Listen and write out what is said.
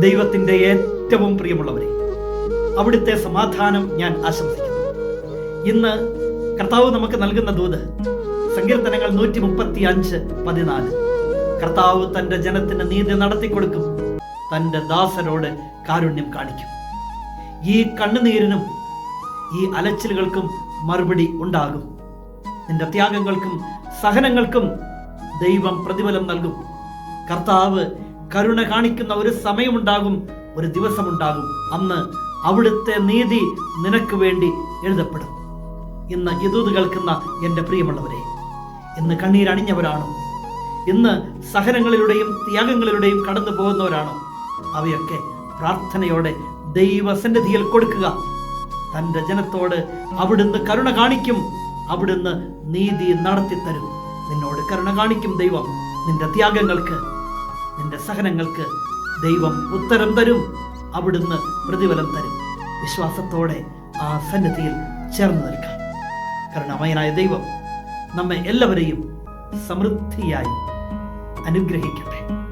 ദൈവത്തിന്റെ ഏറ്റവും പ്രിയമുള്ളവരെ അവിടുത്തെ സമാധാനം ഞാൻ ആശംസിക്കുന്നു. ഇന്ന് കർത്താവ് നമുക്ക് നൽകുന്ന ദൂത് സങ്കീർത്തനങ്ങൾ നൂറ്റി മുപ്പത്തി അഞ്ച് പതിനാല്. കർത്താവ് തന്റെ ജനത്തിന് നീതി നടത്തിക്കൊടുക്കും തന്റെ ദാസരോട് കാരുണ്യം കാണിക്കും. ഈ കണ്ണുനീരിനും ഈ അലച്ചിലുകൾക്കും മറുപടി ഉണ്ടാകും. നിന്റെ ത്യാഗങ്ങൾക്കും സഹനങ്ങൾക്കും ദൈവം പ്രതിഫലം നൽകും. കർത്താവ് കരുണ കാണിക്കുന്ന ഒരു സമയമുണ്ടാകും ഒരു ദിവസമുണ്ടാകും. അന്ന് അവിടുത്തെ നീതി നിനക്ക് വേണ്ടി എഴുതപ്പെടും. ഇന്ന് യദൂത് കേൾക്കുന്ന എന്റെ പ്രിയമുള്ളവരെ ഇന്ന് കണ്ണീരണിഞ്ഞവരാണോ ഇന്ന് സഹനങ്ങളിലൂടെയും ത്യാഗങ്ങളിലൂടെയും കടന്നു പോകുന്നവരാണോ. അവയൊക്കെ പ്രാർത്ഥനയോടെ ദൈവസന്നിധിയിൽ കൊടുക്കുക. തന്റെ ജനത്തോട് അവിടുന്ന് കരുണ കാണിക്കും. അവിടുന്ന് നീതി നടത്തിത്തരും. നിന്നോട് കരുണ കാണിക്കും ദൈവം. നിന്റെ ത്യാഗങ്ങൾക്ക് നിന്റെ സഹനങ്ങൾക്ക് ദൈവം ഉത്തരം തരും. അവിടുന്ന് പ്രതിഫലം തരും. വിശ്വാസത്തോടെ ആ സന്നിധിയിൽ ചേർന്ന് നിൽക്കാം. അമയനായ ദൈവം നമ്മെ എല്ലാവരെയും സമൃദ്ധിയായി അനുഗ്രഹിക്കട്ടെ.